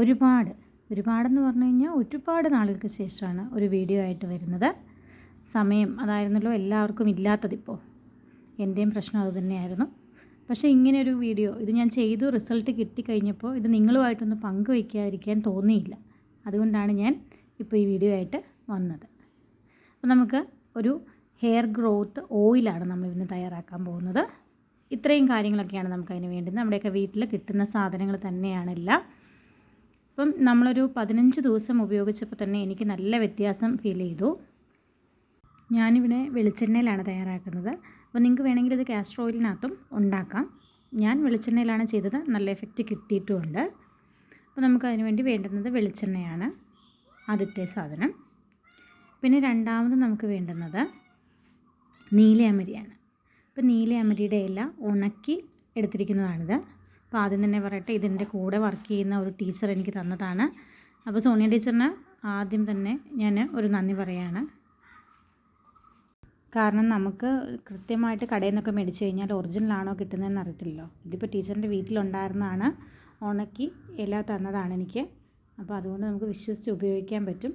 ഒരുപാട് ഒരുപാടെന്ന് പറഞ്ഞു കഴിഞ്ഞാൽ ഒരുപാട് നാളുകൾക്ക് ശേഷമാണ് ഒരു വീഡിയോ ആയിട്ട് വരുന്നത്. സമയം അതായിരുന്നല്ലോ എല്ലാവർക്കും ഇല്ലാത്തതിപ്പോൾ എന്റെയും പ്രശ്നം അതുതന്നെയായിരുന്നു പക്ഷേ ഇങ്ങനെ ഒരു വീഡിയോ ഇത് ഞാൻ ചെയ്തു റിസൾട്ട് കിട്ടിക്കഴിഞ്ഞപ്പോൾ ഇത് നിങ്ങളുമായിട്ടൊന്ന് പങ്കുവയ്ക്കാതിരിക്കാൻ തോന്നിയില്ല. അതുകൊണ്ടാണ് ഞാൻ ഇപ്പോൾ ഈ വീഡിയോ ആയിട്ട് വന്നത്. അപ്പോൾ നമുക്ക് ഒരു ഹെയർ ഗ്രോത്ത് ഓയിലാണ് നമ്മൾ ഇന്ന് തയ്യാറാക്കാൻ പോകുന്നത്. ഇത്രയും കാര്യങ്ങളൊക്കെയാണ് നമുക്കതിന് വേണ്ടുന്നത്. നമ്മുടെയൊക്കെ വീട്ടിൽ കിട്ടുന്ന സാധനങ്ങൾ തന്നെയാണെല്ലാം അപ്പം നമ്മളൊരു പതിനഞ്ച് ദിവസം ഉപയോഗിച്ചപ്പോൾ തന്നെ എനിക്ക് നല്ല വ്യത്യാസം ഫീൽ ചെയ്തു. ഞാനിവിടെ വെളിച്ചെണ്ണയിലാണ് തയ്യാറാക്കുന്നത്. അപ്പോൾ നിങ്ങൾക്ക് വേണമെങ്കിൽ ഇത് കാസ്റ്റർ ഓയിലിനകത്തും ഉണ്ടാക്കാം. ഞാൻ വെളിച്ചെണ്ണയിലാണ് ചെയ്തത്. നല്ല എഫക്റ്റ് കിട്ടിയിട്ടുമുണ്ട് അപ്പോൾ നമുക്ക് അതിന് വേണ്ടി വേണ്ടുന്നത് വെളിച്ചെണ്ണയാണ്. ആദ്യത്തെ സാധനം. പിന്നെ രണ്ടാമത് നമുക്ക് വേണ്ടുന്നത് നീലയമരിയാണ് അപ്പോൾ നീലയമരിയുടെ ഇല ഉണക്കി എടുത്തിരിക്കുന്നതാണിത്. അപ്പോൾ ആദ്യം തന്നെ പറയട്ടെ ഇതിന്റെ കൂടെ വർക്ക് ചെയ്യുന്ന ഒരു ടീച്ചർ എനിക്ക് തന്നതാണ്. അപ്പോൾ സോണിയ ടീച്ചറിന് ആദ്യം തന്നെ ഞാൻ ഒരു നന്ദി പറയുകയാണ് കാരണം നമുക്ക് കൃത്യമായിട്ട് കടയിൽ നിന്നൊക്കെ മേടിച്ച് കഴിഞ്ഞാൽ ഒറിജിനലാണോ കിട്ടുന്നതെന്ന് അറിയത്തില്ലല്ലോ. ഇതിപ്പോൾ ടീച്ചറിന്റെ വീട്ടിലുണ്ടായിരുന്നതാണ്. ഉണക്കി ഇല തന്നതാണ് എനിക്ക്. അപ്പോൾ അതുകൊണ്ട് നമുക്ക് വിശ്വസിച്ച് ഉപയോഗിക്കാൻ പറ്റും.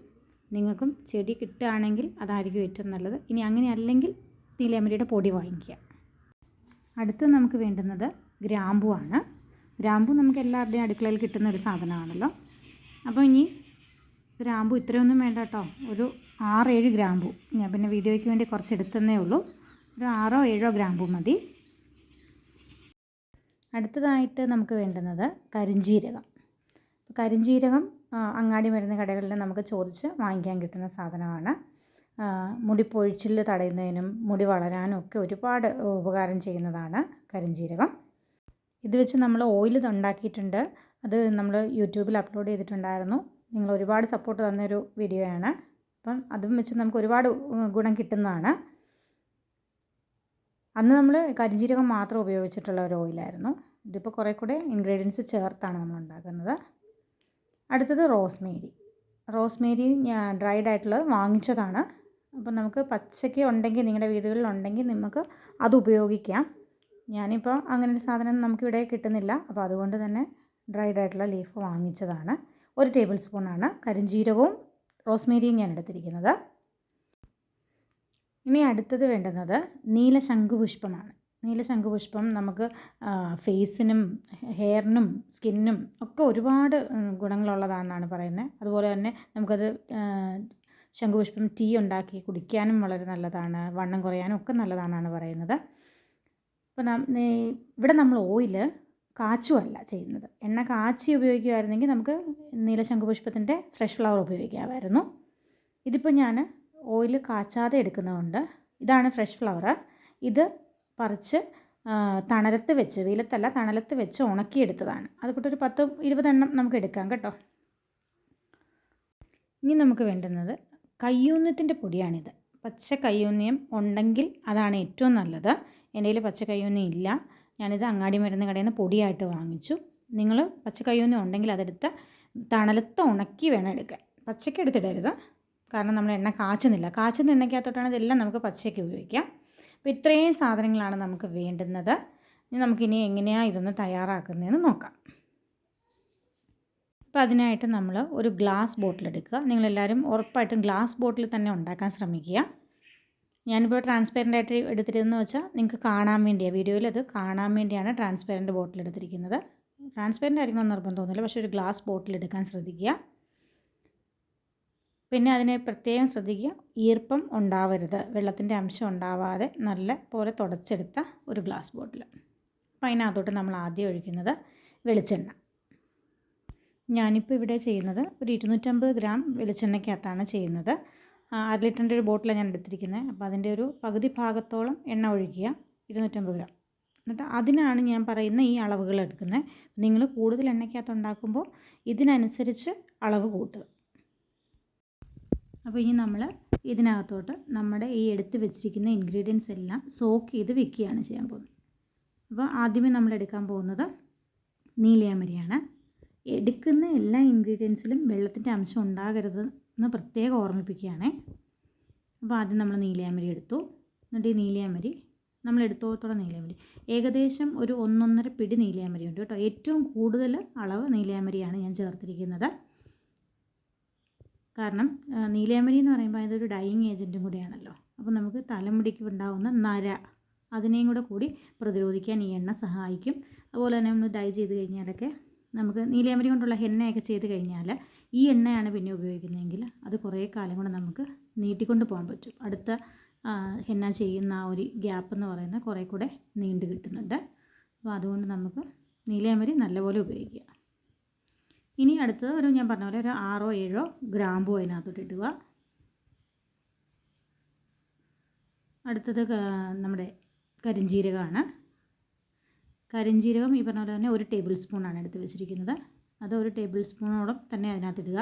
നിങ്ങൾക്കും ചെടി കിട്ടുകയാണെങ്കിൽ അതായിരിക്കും ഏറ്റവും നല്ലത്. ഇനി അങ്ങനെ അല്ലെങ്കിൽ നീലയമരിയുടെ പൊടി വാങ്ങിക്കുക. അടുത്ത് നമുക്ക് വേണ്ടുന്നത് ഗ്രാമ്പു ആണ് ഗ്രാമ്പു നമുക്ക് എല്ലാവരുടെയും അടുക്കളയിൽ കിട്ടുന്ന ഒരു സാധനമാണല്ലോ. അപ്പോൾ ഇനി ഗ്രാമ്പു ഇത്രയൊന്നും വേണ്ട കേട്ടോ. ഒരു ആറേഴ് ഗ്രാമ്പു. ഞാൻ പിന്നെ വീഡിയോയ്ക്ക് വേണ്ടി കുറച്ച് എടുത്തതേ ഉള്ളൂ. ഒരു ആറോ ഏഴോ ഗ്രാമ്പു മതി. അടുത്തതായിട്ട് നമുക്ക് വേണ്ടുന്നത് കരിഞ്ജീരകം കരിഞ്ജീരകം അങ്ങാടി മരുന്ന് കടകളിൽ നമുക്ക് ചോദിച്ച് വാങ്ങിക്കാൻ കിട്ടുന്ന സാധനമാണ്. മുടി പൊഴിച്ചിൽ തടയുന്നതിനും മുടി വളരാനും ഒക്കെ ഒരുപാട് ഉപകാരം ചെയ്യുന്നതാണ് കരിഞ്ജീരകം ഇത് വെച്ച് നമ്മൾ ഓയിൽ ഉണ്ടാക്കിയിട്ടുണ്ട്. അത് നമ്മൾ യൂട്യൂബിൽ അപ്ലോഡ് ചെയ്തിട്ടുണ്ടായിരുന്നു. നിങ്ങൾ ഒരുപാട് സപ്പോർട്ട് തന്നൊരു വീഡിയോയാണ് അപ്പം അതും വെച്ച് നമുക്ക് ഒരുപാട് ഗുണം കിട്ടുന്നതാണ്. അന്ന് നമ്മൾ കരിഞ്ചീരകം മാത്രം ഉപയോഗിച്ചിട്ടുള്ള ഒരു ഓയിലായിരുന്നു ഇതിപ്പോൾ കുറേ കൂടെ ഇൻഗ്രീഡിയൻസ് ചേർത്താണ് നമ്മൾ ഉണ്ടാക്കുന്നത്. അടുത്തത് റോസ്മേരി റോസ്മേരി ഞാൻ ഡ്രൈഡ് ആയിട്ടുള്ളത് വാങ്ങിച്ചതാണ്. അപ്പം നമുക്ക് പച്ചയ്ക്ക് ഉണ്ടെങ്കിൽ നിങ്ങളുടെ വീടുകളിലുണ്ടെങ്കിൽ നമുക്ക് അത് ഉപയോഗിക്കാം. ഞാനിപ്പോൾ അങ്ങനെ ഒരു സാധനം നമുക്കിവിടെ കിട്ടുന്നില്ല. അപ്പോൾ അതുകൊണ്ട് തന്നെ ഡ്രൈഡ് ആയിട്ടുള്ള ലീഫ് വാങ്ങിച്ചതാണ്. ഒരു ടേബിൾ സ്പൂണാണ് കരിഞ്ജീരകവും റോസ്മേരിയും ഞാൻ എടുത്തിരിക്കുന്നത്. ഇനി അടുത്തത് വേണ്ടുന്നത് നീല ശംഖുപുഷ്പമാണ് നീല ശംഖുപുഷ്പം നമുക്ക് ഫേസിനും ഹെയറിനും സ്കിന്നിനും ഒക്കെ ഒരുപാട് ഗുണങ്ങളുള്ളതാണെന്നാണ് പറയുന്നത് അതുപോലെ തന്നെ നമുക്കത് ശംഖുപുഷ്പം ടീ ഉണ്ടാക്കി കുടിക്കാനും വളരെ നല്ലതാണ്. വണ്ണം കുറയാനും ഒക്കെ നല്ലതാണെന്നാണ് പറയുന്നത്. അപ്പോൾ ഇവിടെ നമ്മൾ ഓയിൽ കാച്ചുമല്ല ചെയ്യുന്നത്. എണ്ണ കാച്ചി ഉപയോഗിക്കുമായിരുന്നെങ്കിൽ നമുക്ക് നീലശംഖുപുഷ്പത്തിന്റെ ഫ്രഷ് ഫ്ലവർ ഉപയോഗിക്കാമായിരുന്നു. ഇതിപ്പോൾ ഞാൻ ഓയിൽ കാച്ചാതെ എടുക്കുന്നതുകൊണ്ട് ഇതാണ് ഫ്രഷ് ഫ്ലവർ. ഇത് പറിച്ച് തണലത്ത് വെച്ച് വെയിലത്തല്ല തണലത്ത് വെച്ച് ഉണക്കിയെടുത്തതാണ്. അതുകൊണ്ട് ഒരു പത്ത് ഇരുപതെണ്ണം നമുക്ക് എടുക്കാം കേട്ടോ. ഇനി നമുക്ക് വേണ്ടുന്നത് കയ്യൂന്യത്തിന്റെ പൊടിയാണിത്. പച്ച കയ്യൂന്യം ഉണ്ടെങ്കിൽ അതാണ് ഏറ്റവും നല്ലത്. എന്റെ കയ്യിൽ പച്ച കയ്യൂന്യം ഇല്ല. ഞാനിത് അങ്ങാടി മരുന്ന് കടയിൽ നിന്ന് പൊടിയായിട്ട് വാങ്ങിച്ചു. നിങ്ങൾ പച്ച കയ്യൂന്യം ഉണ്ടെങ്കിൽ അതെടുത്ത് തണലത്ത് ഉണക്കി വേണം എടുക്കാൻ. പച്ചയ്ക്ക് എടുത്തിടരുത്. കാരണം നമ്മൾ എണ്ണ കാച്ചുന്നില്ല. കാച്ചുന്ന എണ്ണയ്ക്കകത്തോട്ടാണ് ഇതെല്ലാം നമുക്ക് പച്ചയ്ക്ക് ഉപയോഗിക്കാം. അപ്പോൾ ഇത്രയും സാധനങ്ങളാണ് നമുക്ക് വേണ്ടുന്നത്. ഇനി നമുക്കിനി എങ്ങനെയാണ് ഇതൊന്ന് തയ്യാറാക്കുന്നതെന്ന് നോക്കാം. അപ്പോൾ അതിനായിട്ട് നമ്മൾ ഒരു ഗ്ലാസ് ബോട്ടിൽ എടുക്കുക നിങ്ങളെല്ലാവരും ഉറപ്പായിട്ടും ഗ്ലാസ് ബോട്ടിൽ തന്നെ ഉണ്ടാക്കാൻ ശ്രമിക്കുക. ഞാനിപ്പോൾ ട്രാൻസ്പെറന്റ് ആയിട്ട് എടുത്തിരുന്നതെന്ന് വെച്ചാൽ നിങ്ങൾക്ക് കാണാൻ വേണ്ടിയാണ് വീഡിയോയിൽ അത് കാണാൻ വേണ്ടിയാണ് ട്രാൻസ്പെറന്റ് ബോട്ടിൽ എടുത്തിരിക്കുന്നത്. ട്രാൻസ്പെറന്റ് ആയിരിക്കണം തോന്നില്ല പക്ഷേ ഒരു ഗ്ലാസ് ബോട്ടിൽ എടുക്കാൻ ശ്രദ്ധിക്കുക. പിന്നെ അതിനെ പ്രത്യേകം ശ്രദ്ധിക്കുക ഈർപ്പം ഉണ്ടാവരുത് വെള്ളത്തിന്റെ അംശം ഉണ്ടാവാതെ നല്ല പോലെ തുടച്ചെടുത്ത ഒരു ഗ്ലാസ് ബോട്ടിൽ അപ്പോൾ അതിനകത്തോട്ട് നമ്മൾ ആദ്യം ഒഴിക്കുന്നത് വെളിച്ചെണ്ണ. ഞാനിപ്പോൾ ഇവിടെ ചെയ്യുന്നത് ഒരു ഇരുന്നൂറ്റമ്പത് ഗ്രാം വെളിച്ചെണ്ണയ്ക്കകത്താണ് ചെയ്യുന്നത്. അര ലിറ്ററിന്റെ ഒരു ബോട്ടിലാണ് ഞാൻ എടുത്തിരിക്കുന്നത്. അപ്പോൾ അതിന്റെ ഒരു പകുതി ഭാഗത്തോളം എണ്ണ ഒഴിക്കുക. ഇരുന്നൂറ്റമ്പത് ഗ്രാം. എന്നിട്ട് അതിനാണ് ഞാൻ പറയുന്ന ഈ അളവുകൾ എടുക്കുന്നത്. നിങ്ങൾ കൂടുതൽ എണ്ണയ്ക്കകത്ത് ഉണ്ടാക്കുമ്പോൾ ഇതിനനുസരിച്ച് അളവ് കൂട്ടുക. അപ്പോൾ ഇനി നമ്മൾ ഇതിനകത്തോട്ട് നമ്മുടെ ഈ എടുത്ത് വെച്ചിരിക്കുന്ന ഇൻഗ്രീഡിയൻസ് എല്ലാം സോക്ക് ചെയ്ത് വെക്കുകയാണ് ചെയ്യാൻ പോകുന്നത്. അപ്പോൾ ആദ്യമേ നമ്മൾ എടുക്കാൻ പോകുന്നത് നീലയാമരിയാണ്. എടുക്കുന്ന എല്ലാ ഇൻഗ്രീഡിയൻസിലും വെള്ളത്തിന്റെ അംശം ഉണ്ടാകരുത് എന്ന് പ്രത്യേകം ഓർമ്മിപ്പിക്കുകയാണേ. അപ്പോൾ ആദ്യം നമ്മൾ നീലയാമരി എടുത്തു. എന്നിട്ട് ഈ നീലയാമരി നമ്മൾ എടുത്തോളത്തോളം നീലയാമരി. ഏകദേശം ഒരു ഒന്നൊന്നര പിടി നീലയാമരി ഉണ്ട് കേട്ടോ. ഏറ്റവും കൂടുതൽ അളവ് നീലയാമരിയാണ് ഞാൻ ചേർത്തിരിക്കുന്നത്. കാരണം നീലയാമരി എന്ന് പറയുമ്പോൾ അതൊരു ഡൈയിങ് ഏജന്റും കൂടിയാണല്ലോ. അപ്പോൾ നമുക്ക് തലമുടിക്ക് ഉണ്ടാകുന്ന നര അതിനെയും കൂടെ കൂടി പ്രതിരോധിക്കാൻ ഈ എണ്ണ സഹായിക്കും. അതുപോലെ തന്നെ നമ്മൾ ഡൈ ചെയ്ത് കഴിഞ്ഞാലൊക്കെ നമുക്ക് നീലയാമരി കൊണ്ടുള്ള ഹെന്നയൊക്കെ ചെയ്ത് കഴിഞ്ഞാൽ ഈ എണ്ണയാണ് പിന്നെ ഉപയോഗിക്കുന്നതെങ്കിൽ അത് കുറേ കാലം കൊണ്ട് നമുക്ക് നീട്ടിക്കൊണ്ട് പോകാൻ പറ്റും. അടുത്ത ഹെന്ന ചെയ്യുന്ന ആ ഒരു ഗ്യാപ്പ് എന്ന് പറയുന്നത് കുറേ കൂടെ നീണ്ടു കിട്ടുന്നുണ്ട്. അപ്പോൾ അതുകൊണ്ട് നമുക്ക് നീലയമരി നല്ലപോലെ ഉപയോഗിക്കുക ഇനി അടുത്തത് ഒരു ഞാൻ പറഞ്ഞ പോലെ ഒരു ആറോ ഏഴോ ഗ്രാമ്പു അതിനകത്തോട്ട് ഇടുക. അടുത്തത് നമ്മുടെ കരിഞ്ജീരകമാണ് കരിഞ്ജീരകം ഈ പറഞ്ഞ പോലെ തന്നെ ഒരു ടേബിൾ സ്പൂണാണ് എടുത്ത് വെച്ചിരിക്കുന്നത്. അത് ഒരു ടേബിൾ സ്പൂണോളം തന്നെ അതിനകത്ത് ഇടുക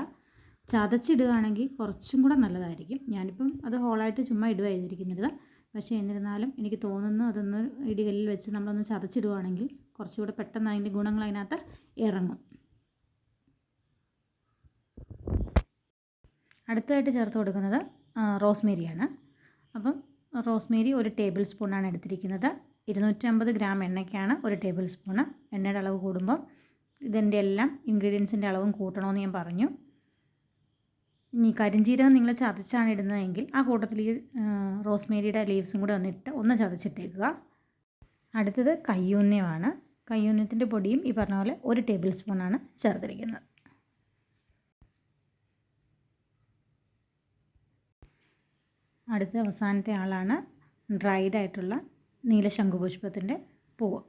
ചതച്ചിടുകയാണെങ്കിൽ കുറച്ചും കൂടെ നല്ലതായിരിക്കും. ഞാനിപ്പം അത് ഹോളായിട്ട് ചുമ്മാ ഇടുക പക്ഷേ എന്നിരുന്നാലും എനിക്ക് തോന്നുന്നു അതൊന്ന് ഇടികല്ലിൽ വെച്ച് നമ്മളൊന്ന് ചതച്ചിടുകയാണെങ്കിൽ കുറച്ചുകൂടെ പെട്ടെന്ന് അതിന്റെ ഗുണങ്ങൾ അതിനകത്ത് ഇറങ്ങും. അടുത്തതായിട്ട് ചേർത്ത് കൊടുക്കുന്നത് റോസ്മേരിയാണ്. അപ്പം റോസ്മേരി ഒരു ടേബിൾ സ്പൂണാണ് എടുത്തിരിക്കുന്നത്. ഇരുന്നൂറ്റമ്പത് ഗ്രാം എണ്ണയ്ക്കാണ് ഒരു ടേബിൾ സ്പൂണ്. എണ്ണയുടെ അളവ് കൂടുമ്പോൾ ഇതിന്റെ എല്ലാം ഇൻഗ്രീഡിയൻസിന്റെ അളവും കൂട്ടണമെന്ന് ഞാൻ പറഞ്ഞു. ഇനി കരിഞ്ചീരകം നിങ്ങൾ ചതച്ചാണ് ഇടുന്നതെങ്കിൽ ആ കൂട്ടത്തിൽ ഈ റോസ്മേരിയുടെ ലീവ്സും കൂടെ ഒന്നിട്ട് ഒന്ന് ചതച്ചിട്ടേക്കുക. അടുത്തത് കയ്യൂന്യമാണ്. കയ്യൂന്യത്തിന്റെ പൊടിയും ഈ പറഞ്ഞ പോലെ ഒരു ടേബിൾ സ്പൂണാണ് ചേർത്തിരിക്കുന്നത്. അടുത്ത അവസാനത്തെ ആളാണ് ഡ്രൈഡ് ആയിട്ടുള്ള നീല പൂവ്.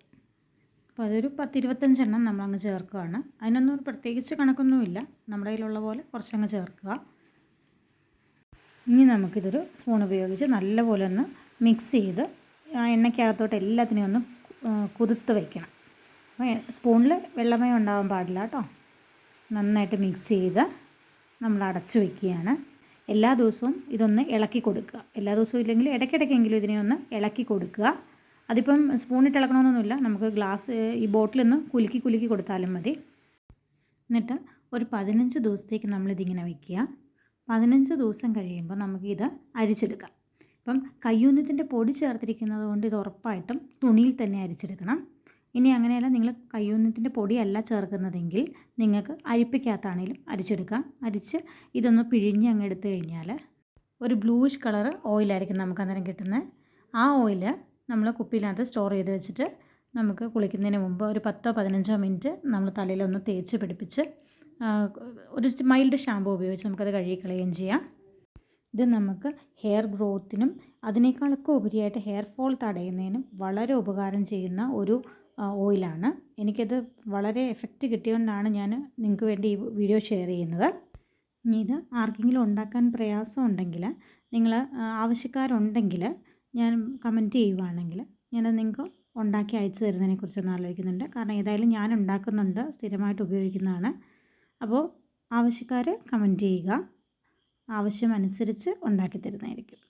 അപ്പോൾ അതൊരു പത്തിരുപത്തഞ്ചെണ്ണം നമ്മളങ്ങ് ചേർക്കുകയാണ് അതിനൊന്നും ഒരു പ്രത്യേകിച്ച് കണക്കൊന്നുമില്ല. നമ്മുടെ കയ്യിലുള്ള പോലെ കുറച്ചങ്ങ് ചേർക്കുക. ഇനി നമുക്കിതൊരു സ്പൂൺ ഉപയോഗിച്ച് നല്ലപോലെ ഒന്ന് മിക്സ് ചെയ്ത് ആ എണ്ണയ്ക്കകത്തോട്ട് എല്ലാത്തിനെയും ഒന്ന് കുതിർത്ത് വയ്ക്കണം അപ്പോൾ സ്പൂണിൽ വെള്ളമയം ഉണ്ടാവാൻ പാടില്ല കേട്ടോ. നന്നായിട്ട് മിക്സ് ചെയ്ത് നമ്മൾ അടച്ചു വയ്ക്കുകയാണ് എല്ലാ ദിവസവും ഇതൊന്ന് ഇളക്കി കൊടുക്കുക. എല്ലാ ദിവസവും ഇല്ലെങ്കിൽ ഇടയ്ക്കിടയ്ക്കെങ്കിലും ഇതിനെ ഒന്ന് ഇളക്കി കൊടുക്കുക. അതിപ്പം സ്പൂണിട്ട് ഇളക്കണമെന്നൊന്നുമില്ല നമുക്ക് ഗ്ലാസ് ഈ ബോട്ടിൽ നിന്ന് കുലുക്കി കുലുക്കി കൊടുത്താലും മതി. എന്നിട്ട് ഒരു പതിനഞ്ച് ദിവസത്തേക്ക് നമ്മളിതിങ്ങനെ വയ്ക്കുക പതിനഞ്ച് ദിവസം കഴിയുമ്പോൾ നമുക്കിത് അരിച്ചെടുക്കാം. ഇപ്പം കയ്യൂന്നത്തിന്റെ പൊടി ചേർത്തിരിക്കുന്നത് കൊണ്ട് ഇത് ഉറപ്പായിട്ടും തുണിയിൽ തന്നെ അരിച്ചെടുക്കണം. ഇനി അങ്ങനെയല്ല നിങ്ങൾ കയ്യൂന്നത്തിന്റെ പൊടിയല്ല ചേർക്കുന്നതെങ്കിൽ നിങ്ങൾക്ക് അരിപ്പിക്കകത്താണേലും അരിച്ചെടുക്കാം. അരിച്ച് ഇതൊന്ന് പിഴിഞ്ഞ് അങ്ങ് എടുത്തു കഴിഞ്ഞാൽ ഒരു ബ്ലൂയിഷ് കളർ ഓയിലായിരിക്കും നമുക്ക് അന്നേരം കിട്ടുന്നത്. ആ ഓയിൽ നമ്മൾ കുപ്പിയിനകത്ത് സ്റ്റോർ ചെയ്ത് വെച്ചിട്ട് നമുക്ക് കുളിക്കുന്നതിന് മുമ്പ് ഒരു പത്തോ പതിനഞ്ചോ മിനിറ്റ് നമ്മൾ തലയിലൊന്ന് തേച്ച് പിടിപ്പിച്ച് ഒരു മൈൽഡ് ഷാമ്പു ഉപയോഗിച്ച് നമുക്കത് കഴുകി കളയുകയും ചെയ്യാം. ഇത് നമുക്ക് ഹെയർ ഗ്രോത്തിനും അതിനേക്കാളൊക്കെ ഉപരിയായിട്ട് ഹെയർ ഫോൾ തടയുന്നതിനും വളരെ ഉപകാരം ചെയ്യുന്ന ഒരു ഓയിലാണ് എനിക്കത് വളരെ എഫക്റ്റ് കിട്ടിയതുകൊണ്ടാണ് ഞാൻ നിങ്ങൾക്ക് വേണ്ടി ഈ വീഡിയോ ഷെയർ ചെയ്യുന്നത്. ഇനി ഇത് ആർക്കെങ്കിലും ഉണ്ടാക്കാൻ പ്രയാസമുണ്ടെങ്കിൽ നിങ്ങൾ ആവശ്യക്കാരുണ്ടെങ്കിൽ ഞാൻ കമന്റ് ചെയ്യുവാണെങ്കിൽ ഞാനത് നിങ്ങൾക്ക് ഉണ്ടാക്കി അയച്ചു തരുന്നതിനെക്കുറിച്ചൊന്ന് ആലോചിക്കുന്നുണ്ട്. കാരണം ഏതായാലും ഞാൻ ഉണ്ടാക്കുന്നുണ്ട് സ്ഥിരമായിട്ട് ഉപയോഗിക്കുന്നതാണ്. അപ്പോൾ ആവശ്യക്കാർ കമന്റ് ചെയ്യുക. ആവശ്യമനുസരിച്ച് ഉണ്ടാക്കി തരുന്നതായിരിക്കും.